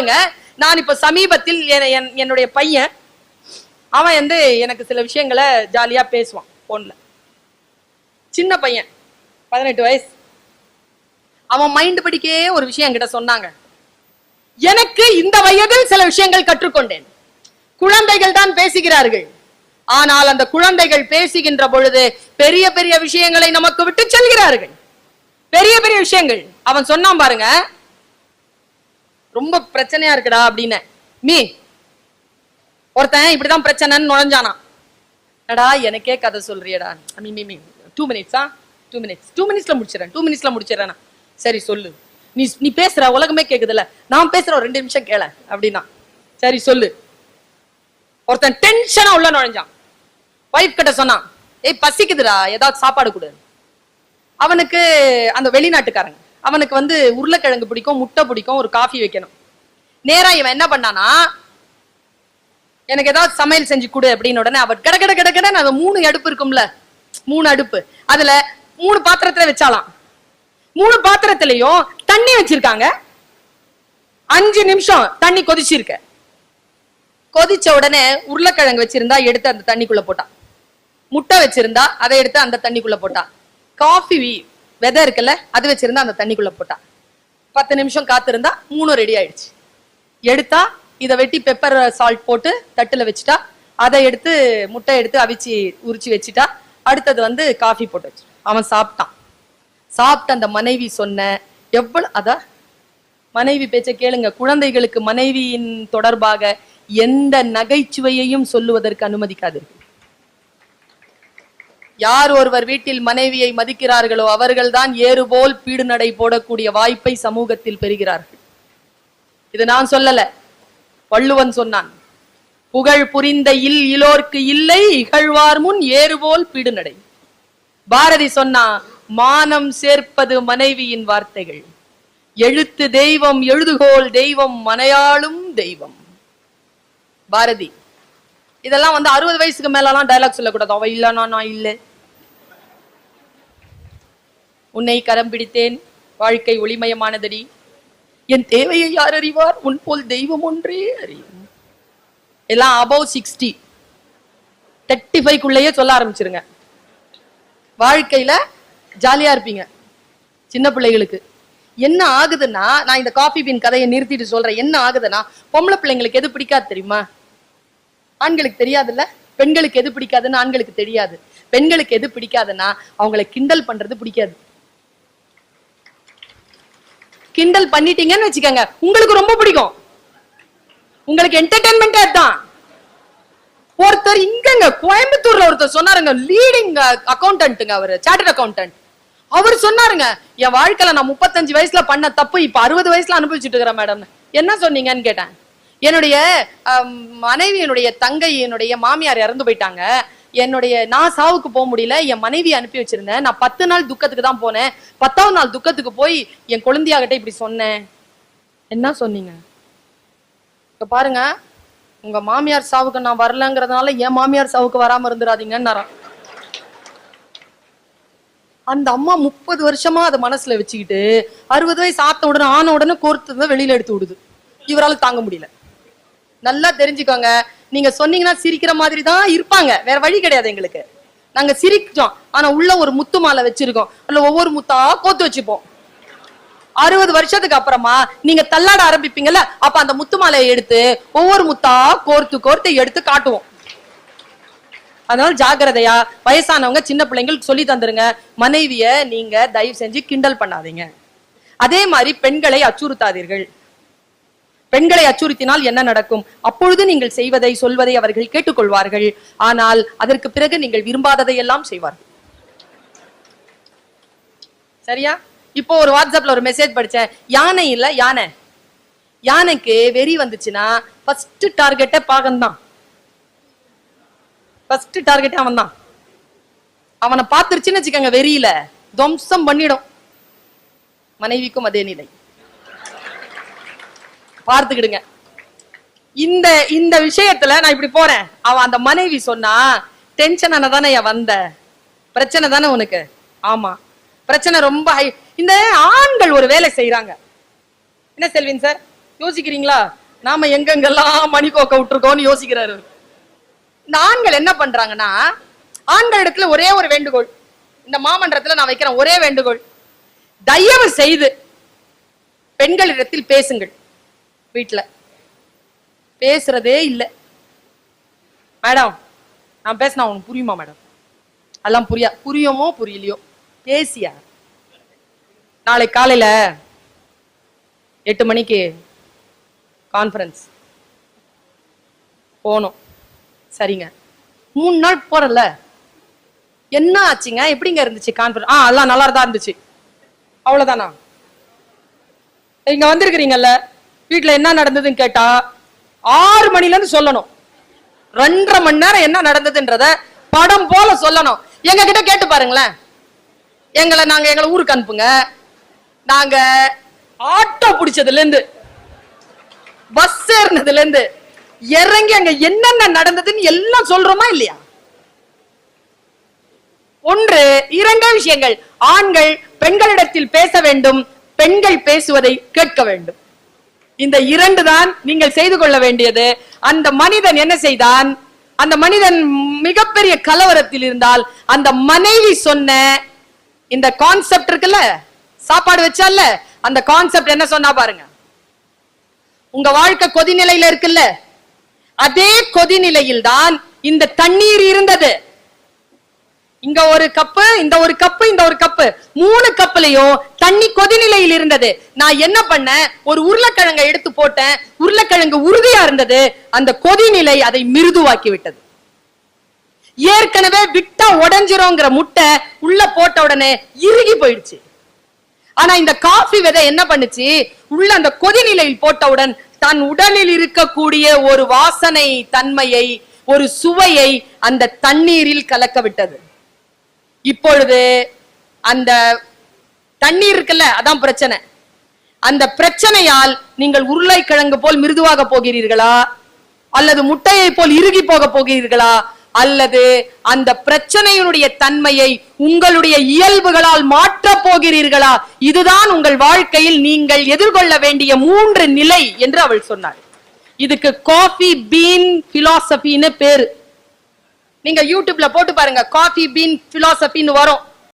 பாருங்க. நான் இப்ப சமீபத்தில் என்னுடைய பையன் அவன் வந்து எனக்கு சில விஷயங்களை ஜாலியா பேசுவான் போன்ல சின்ன பையன் பதினெட்டு வயசு. அவன் மைண்ட் படிக்கே ஒரு விஷயம் என்கிட்ட சொன்னாங்க. எனக்கு இந்த வயதில் சில விஷயங்கள் கற்றுக்கொண்டேன். குழந்தைகள் தான் பேசுகிறார்கள். ஆனால் அந்த குழந்தைகள் பேசுகின்ற பொழுது பெரிய பெரிய விஷயங்களை நமக்கு விட்டு செல்கிறார்கள். பெரிய பெரிய விஷயங்கள். அவன் சொன்னான் பாருங்க ரொம்ப பிரச்சனையா இருக்குடா அப்படின்னு. மீ ஒருத்தன் இப்படிதான் பிரச்சனைன்னு நுழைஞ்சானா அடா எனக்கே கதை சொல்றியடா. மீ மீ மீ டூ மினிட்ஸா டூ மினிட்ஸ் டூ மினிட்ஸ்ல முடிச்சிடறேன். டூ மினிட்ஸ்ல முடிச்சிடறேன் சரி சொல்லு. நீ நீ பேசுற உலகமே கேக்குதுல்ல. நான் பேசுற ஒரு ரெண்டு நிமிஷம் கேள அப்படின்னா. சரி சொல்லு. ஒருத்தன் டென்ஷனா உள்ள நுழைஞ்சான். ஒய்ஃப் கிட்ட சொன்னான் ஏய் பசிக்குதுடா. ஏதாவது சாப்பாடு கொடு. அவனுக்கு அந்த வெளிநாட்டுக்காரங்க அவனுக்கு வந்து உருளைக்கிழங்கு பிடிக்கும் முட்டை பிடிக்கும் ஒரு காஃபி வைக்கணும். நேரா இவன் என்ன பண்ணானா எனக்கு ஏதாவது சமையல் செஞ்சு கொடு அப்படின்னு உடனே அவர் கிட கிட கிட அது மூணு அடுப்பு இருக்கும்ல மூணு அடுப்பு அதுல மூணு பாத்திரத்துல வச்சாலாம். மூணு பாத்திரத்திலையும் தண்ணி வச்சிருக்காங்க. அஞ்சு நிமிஷம் தண்ணி கொதிச்சிருக்க. கொதிச்ச உடனே உருளைக்கிழங்கு வச்சிருந்தா எடுத்து அந்த தண்ணிக்குள்ள போட்டான். முட்டை வச்சிருந்தா அதை எடுத்து அந்த தண்ணிக்குள்ள போட்டான். காஃபி விதை இருக்குல்ல அது வச்சிருந்தா அந்த தண்ணிக்குள்ள போட்டான் பத்து நிமிஷம் காத்திருந்தா மூணும் ரெடி ஆயிடுச்சு. எடுத்தா இதை வெட்டி பெப்பர் சால்ட் போட்டு தட்டுல வச்சுட்டா அதை எடுத்து முட்டை எடுத்து அவிச்சு உரிச்சு வச்சுட்டா அடுத்தது வந்து காஃபி போட்டு வச்சு அவன் சாப்பிட்டான். சாப்பிட்ட அந்த மனைவி சொன்ன எவ்வளவு அதா மனைவி பேச்ச கேளுங்க. குழந்தைகளுக்கு மனைவியின் தொடர்பாக எந்த நகைச்சுவையையும் சொல்லுவதற்கு அனுமதிக்காதீர்கள். யார் ஒருவர் வீட்டில் மனைவியை மதிக்கிறார்களோ அவர்கள்தான் ஏறுபோல் பீடு நடை போடக்கூடிய வாய்ப்பை சமூகத்தில் பெறுகிறார்கள். இது நான் சொல்லல. வள்ளுவன் சொன்னான் புகழ் புரிந்த இல் இலோர்க்கு இல்லை இகழ்வார் முன் ஏறுபோல் பீடு நடை பாரதி சொன்னா மானம் சேர்ப்பது மனைவியின் வார்த்தைகள். எழுத்து தெய்வம் எழுதுகோல் தெய்வம் மனையாளும் தெய்வம். பாரதி இதெல்லாம் வந்து அறுபது வயசுக்கு மேலலாம் டைலாக் சொல்லக்கூடாது. அவ இல்லைன்னா நான் இல்லை. உன்னை கரம் பிடித்தேன். வாழ்க்கை ஒளிமயமானதடி. என் தேவையை யார் அறிவார்? உன் போல் தெய்வம் ஒன்றே அறியும். எல்லாம் அபவ் சிக்ஸ்டி தேர்ட்டி ஃபைவ்க்குள்ளேயே சொல்ல ஆரம்பிச்சிருங்க. வாழ்க்கையில ஜாலியா இருப்பீங்க. சின்ன பிள்ளைகளுக்கு. என்ன ஆகுதுன்னா நான் இந்த காஃபி பீன் கதையை நிறுத்திட்டு சொல்றேன். என்ன ஆகுதுன்னா பொம்பளை பிள்ளைங்களுக்கு எது பிடிக்காது தெரியுமா? ஆண்களுக்கு தெரியாதுல்ல? பெண்களுக்கு எது பிடிக்காதுன்னு ஆண்களுக்கு தெரியாது. பெண்களுக்கு எது பிடிக்காதுன்னா அவங்கள கிண்டல் பண்றது பிடிக்காது. கிண்டல் பண்ணிட்டீங்கன்னு வச்சுக்கோங்க. உங்களுக்கு ரொம்ப பிடிக்கும். உங்களுக்கு என்டர்டைன்மெண்டே அதுதான் ஒருத்தர் இங்கங்க கோயம்புத்தூர்ல ஒருத்தர் சொன்னாருங்க லீடிங் அக்கௌண்டன்ட்டுங்க அவரு சார்ட்டர்ட் அக்கௌண்டன்ட் அவர் சொன்னாருங்க என் வாழ்க்கையில நான் முப்பத்தஞ்சு வயசுல பண்ண தப்பு இப்ப அறுபது வயசுல அனுபவிச்சுட்டு இருக்கிறேன் மேடம் என்ன சொன்னீங்கன்னு கேட்டேன். என்னுடைய மனைவியினுடைய தங்கை என்னுடைய மாமியார் இறந்து போயிட்டாங்க. என்னுடைய நான் சாவுக்கு போக முடியல என் மனைவி அனுப்பி வச்சிருந்தேன். நான் பத்து நாள் துக்கத்துக்கு தான் போனேன். பத்தாவது நாள் துக்கத்துக்கு போய் என் குழந்தையாகிட்ட இப்படி சொன்னேன். என்ன சொன்னீங்க? இப்ப பாருங்க உங்க மாமியார் சாவுக்கு நான் வரலங்கிறதுனால என் மாமியார் சாவுக்கு வராம இருந்துடாதீங்கன்னு அந்த அம்மா முப்பது வருஷமா அதை மனசுல வச்சுக்கிட்டு அறுபது வயசு ஆத்த உடனே ஆன உடனே கோர்த்து வெளியில எடுத்து விடுது. இவரால தாங்க முடியல. நல்லா தெரிஞ்சுக்கோங்க நீங்க சொன்னீங்கன்னா சிரிக்கிற மாதிரி தான் இருப்பாங்க. வேற வழி கிடையாது எங்களுக்கு. நாங்க சிரிச்சோம் ஆனா உள்ள ஒரு முத்து மாலை வச்சிருக்கோம். அதுல ஒவ்வொரு முத்தா கோத்து வச்சுப்போம். அறுபது வருஷத்துக்கு அப்புறமா நீங்க தள்ளாட ஆரம்பிப்பீங்கல்ல? அப்ப அந்த முத்து மாலையை எடுத்து ஒவ்வொரு முத்தா கோர்த்து கோர்த்து எடுத்து காட்டுவோம். அதனால ஜாக்கிரதையா வயசானவங்க சின்ன பிள்ளைங்களுக்கு சொல்லி தந்துருங்க. மனைவிய நீங்க தயவு செஞ்சு கிண்டல் பண்ணாதீங்க. அதே மாதிரி பெண்களை அச்சுறுத்தாதீர்கள். பெண்களை அச்சுறுத்தினால் என்ன நடக்கும்? அப்பொழுது நீங்கள் செய்வதை சொல்வதை அவர்கள் கேட்டுக்கொள்வார்கள். ஆனால் அதற்கு பிறகு நீங்கள் விரும்பாததை எல்லாம் செய்வார்கள். சரியா? இப்போ ஒரு வாட்ஸ்அப்ல ஒரு மெசேஜ் படிச்சேன். யானை இல்ல யானை. யானைக்கு வெறி வந்துச்சுன்னா ஃபர்ஸ்ட் டார்கெட்டே பாகன் தான் ஃபர்ஸ்ட் டார்கெட்டே அவன் தான் அவனை பார்த்துருச்சுன்னு வச்சுக்கோங்க வெறியில. துவம்சம் பண்ணிடும். மனைவிக்கும் அதே நிலை. பார்த்துக்கிடுங்க. இந்த இந்த விஷயத்துல நான் இப்படி போறேன். அவன் அந்த மனைவி சொன்னா டென்ஷன் தானே வந்த? பிரச்சனை தானே உனக்கு? ஆமா. பிரச்சனை ரொம்ப ஹை இந்த ஆண்கள் ஒரு வேலை செய்யறாங்க என்ன செல்வின் சார் யோசிக்கிறீங்களா? நாம எங்கெங்கெல்லாம் மணி கோக்க விட்டுருக்கோம்னு யோசிக்கிறாரு இந்த ஆண்கள் என்ன பண்றாங்கன்னா ஆண்கள் இடத்துல ஒரே ஒரு வேண்டுகோள். இந்த மாமன்றத்துல நான் வைக்கிறேன் ஒரே வேண்டுகோள். தயவு செய்து பெண்களிடத்தில் பேசுங்கள். வீட்டுல பேசுறதே இல்ல. மேடம் நான் பேசினா உனக்கு புரியுமா மேடம்? அதெல்லாம் புரியா புரியுமோ புரியலையோ? பேசியா? நாளை காலையில் எட்டு மணிக்கு கான்ஃபரன்ஸ் போனோம் சரிங்க. மூணு நாள் போறல என்ன ஆச்சுங்க? எப்படிங்க இருந்துச்சு கான்ஃபரன்ஸ் ஆ எல்லாம் நல்லா தான் இருந்துச்சு. அவ்வளவுதானா? இங்க வந்திருக்கிறீங்கல்ல. வீட்டில் என்ன நடந்ததுன்னு கேட்டா ஆறு மணிலேருந்து சொல்லணும். ரெண்டரை மணி நேரம் என்ன நடந்ததுன்றத படம் போல சொல்லணும். எங்க கிட்ட கேட்டு பாருங்களேன். எங்களை நாங்க எங்களை ஊருக்கு அனுப்புங்க. நாங்க ஆட்டோ பிடிச்சதுல இருந்து பஸ் ஏறினதுல இருந்து இறங்கி அங்க என்னென்ன நடந்ததுன்னு எல்லாம் சொல்றோமா இல்லையா? ஒன்று இரண்டே விஷயங்கள். ஆண்கள் பெண்களிடத்தில் பேச வேண்டும் பெண்கள் பேசுவதை கேட்க வேண்டும். இந்த இரண்டு தான் நீங்கள் செய்து கொள்ள வேண்டியது. அந்த மனிதன் என்ன செய்தான்? அந்த மனிதன் மிகப்பெரிய கலவரத்தில் இருந்தால் அந்த மனைவி சொன்ன இந்த கான்செப்ட் இருக்குல்ல? சாப்பாடு வச்சால அந்த கான்செப்ட் என்ன சொன்னா பாருங்க. உங்க வாழ்க்கை கொதிநிலையில இருக்குல்ல? அதே கொதிநிலையில் தான் இந்த தண்ணீர் இருந்தது. இங்க ஒரு கப்பு இந்த ஒரு கப்பு இந்த ஒரு கப்பு. மூணு கப்புலயும் தண்ணி கொதிநிலையில் இருந்தது. நான் என்ன பண்ணேன்? ஒரு உருளைக்கிழங்கை எடுத்து போட்டேன். உருளைக்கிழங்கு உறுதியா இருந்தது. அந்த கொதிநிலை அதை மிருதுவாக்கி விட்டது ஏற்கனவே விட்டா உடைஞ்சிரோங்கிற முட்டை உள்ள போட்ட உடனே இறுகி போயிடுச்சு. ஆனா இந்த காஃபி விதை என்ன பண்ணுச்சு? உள்ள அந்த கொதிநிலையில் போட்டவுடன் தன் உடலில் இருக்கக்கூடிய ஒரு வாசனை தன்மையை ஒரு சுவையை அந்த தண்ணீரில் கலக்க விட்டது. இப்பொழுது அந்த தண்ணீர் இருக்குல்ல அதான் பிரச்சனை. அந்த பிரச்சனையால் நீங்கள் உருளைக்கிழங்கு போல் மிருதுவாக போகிறீர்களா? அல்லது முட்டையை போல் இறுகி போக போகிறீர்களா? அல்லது அந்த பிரச்சனையினுடைய தன்மையை உங்களுடைய இயல்புகளால் மாற்ற போகிறீர்களா? இதுதான் உங்கள் வாழ்க்கையில் நீங்கள் எதிர்கொள்ள வேண்டிய மூன்று நிலை என்று அவள் சொன்னாள். இதுக்கு காஃபி பீன் பிலாசபின்னு பேரு. நீங்க யூடியூப்ல போட்டு பாருங்க காஃபி பீன் பிலாசபின்னு வரும்.